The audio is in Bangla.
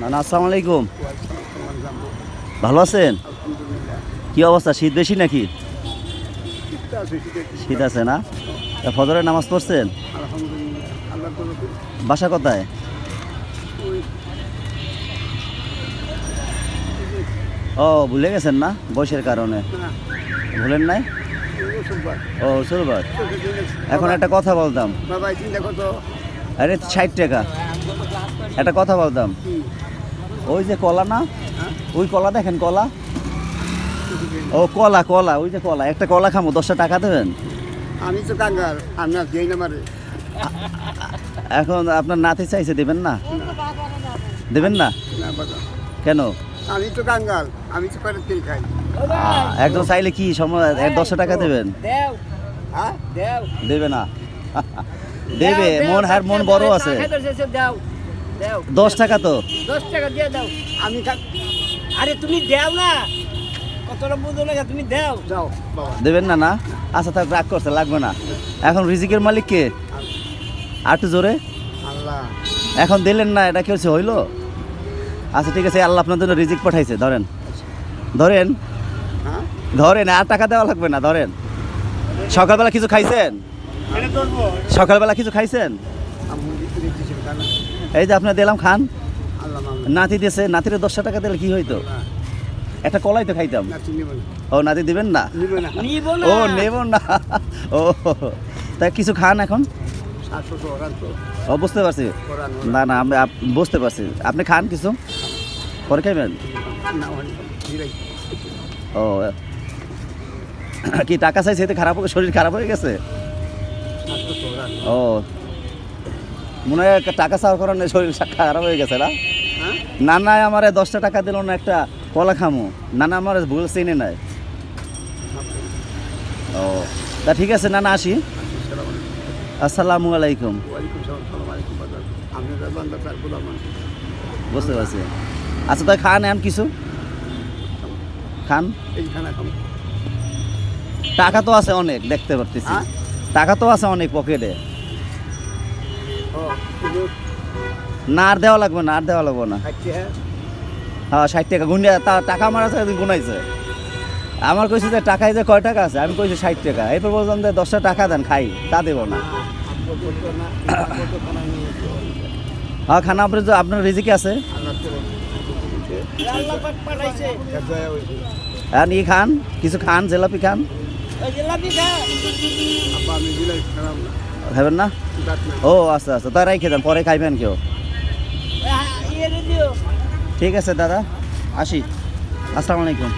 নানা আসসালামু আলাইকুম। ভালো আছেন? কি অবস্থা? শীত বেশি নাকি? শীত আছে না? ফজরের নামাজ পড়ছেন? বাসা কোথায়? ও ভুলে গেছেন না? বয়সের কারণে। ভুলেন নাই? ও সুরবাদ এখন একটা কথা বলতাম। আরে ষাট টাকা। একটা কথা বলতাম। ওই যে কলা না? ওই কলা দেখেন কলা? ও কলা কলা ওই যে কলা। একটা কলা খামো দশটা টাকা দেবেন? আমি তো কাঙ্গাল আমি আর যেই না মারে এখন আপনার নাতি চাইছে দেবেন না? দেবেন না? কেন? আমি তো কাঙ্গাল আমি তো পেটের তেল খাই। একজন চাইলে কি দশটা টাকা দেবেন? হ্যাঁ? দেবে না? দেবে মন হার মন বড় আছে। দশ টাকা তো। দশ টাকা দিয়ে দাও। আমি আরে তুমি দেও না। তুমি দেও। যাও দেবেন না না? আচ্ছা থাক রাগ করছে লাগবে না। এখন রিজিকের মালিক কে? আর একটু জোরে। আল্লাহ। এখন দিলেন না এটা কি হচ্ছে হইল? আচ্ছা ঠিক আছে আল্লাহ আপনার জন্য রিজিক পাঠাইছে ধরেন। ধরেন হ্যাঁ? ধরেন আর টাকা দেওয়া লাগবে না ধরেন। সকালবেলা কিছু খাইছেন? সকালবেলা কিছু খাইছেন? এই যে আপনার দিলাম খান। নাতি দিয়েছে নাতিরে দশটা টাকা দিলে কি হইতো? একটা কলাই তো খাইতাম। না চিনি বলে ও নাতি দিবেন না? ও নেব না। ও তা কিছু খান এখন? ও বুঝতে পারছি। না না আমি আপ- বুঝতে পারছি। আপনি খান কিছু? পরে খাইবেন? ও কি টাকা চাইছে? এতে খারাপ শরীর খারাপ হয়ে গেছে? ও মনে হয় একটা টাকা চাওয়ার কারণে শরীর খারাপ হয়ে গেছে না? হ্যাঁ? নানা আমারে দশটা টাকা দিল না একটা কলা খামু। নানা আমার ভুল চিনে নাই। ও তা ঠিক আছে নানা আসি। আসসালামু আলাইকুম। বুঝতে পারছি। আচ্ছা তাই খান এমন কিছু? খান? টাকা তো আছে অনেক দেখতে পারতেছি। হ্যাঁ? টাকা তো আছে অনেক পকেটে। না আর দেওয়া লাগবে না আর দেওয়া লাগবে না। হ্যাঁ ষাট টাকা। তা টাকা আমার আছে গুনাইছে আমার কইছে যে টাকায় যে কয় টাকা আছে? আমি কইছি ষাট টাকা। এরপর বললাম যে দশটা টাকা দেন খাই তা দেবো না। খানা হ্যাঁ খানা আপনার যে- আপনার রিজিকে আছে? আর ই খান কিছু খান জিলাপি খান। জিলাপি খা খাবেন না? ও আচ্ছা আচ্ছা। তা রাইখে দেন পরে খাইবেন কেউ। ঠিক আছে দাদা। আসি। আসসালামু আলাইকুম।